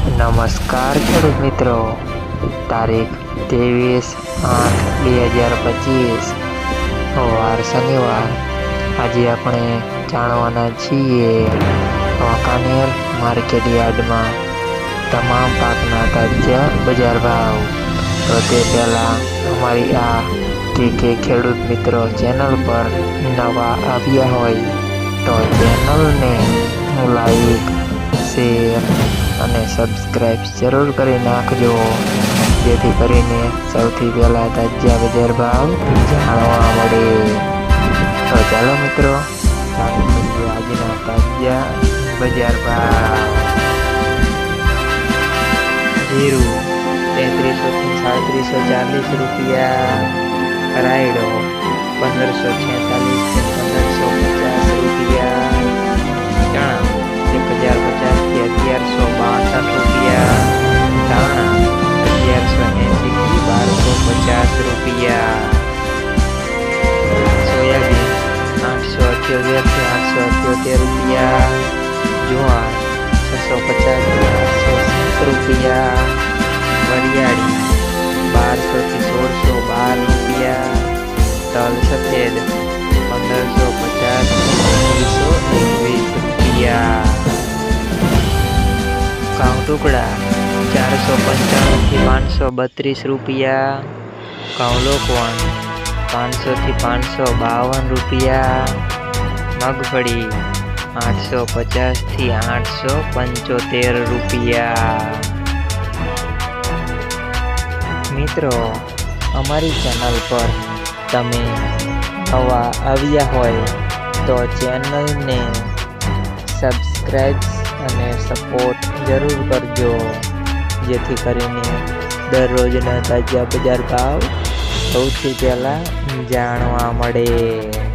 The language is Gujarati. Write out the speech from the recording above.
નમસ્કાર ખેડૂત મિત્રો. તારીખ ત્રેવીસ આઠ બે હજાર પચીસ. વાર શનિવાર. આજે આપણે જાણવાના છીએ વાંકાનેર માર્કેટ યાર્ડમાં તમામ પાકના તાજા બજાર ભાવ. તો તે પહેલાં અમારી આ કે કે ખેડૂત મિત્રો ચેનલ પર નવા આવ્યા હોય તો ચેનલને લાઈક, શેર અને સબસ્ક્રાઈબ જરૂર કરી નાખજો. જેથી કરીને સૌથી પહેલાં તાજા બજાર ભાવ જાણવા મળે. તો ચાલો મિત્રો આજના તાજા બજાર ભાવ. જીરું તેત્રીસો થી સાડત્રીસો ચાલીસ રૂપિયા. રાયડો પંદરસો છેતાલીસ વરિયાળી બારસો થી સોળસો બાર રૂપિયા તલ સફેદ પંદરસો પચાસ ઓગણીસો એકવીસ રૂપિયા ઘઉં ટુકડા ચારસો પંચાણું થી પાંચસો બત્રીસ રૂપિયા ઘઉં લોકવણ પાંચસો થી પાંચસો બાવન રૂપિયા મગફળી આઠસો પચાસ થી આઠસો પંચોતેર રૂપિયા મિત્રો, અમારી ચેનલ પર તમે નવા આવ્યા હોય તો ચેનલને સબસ્ક્રાઈબ અને સપોર્ટ જરૂર કરજો. જેથી કરીને દરરોજના તાજા બજાર ભાવ સૌથી પહેલાં જાણવા મળે.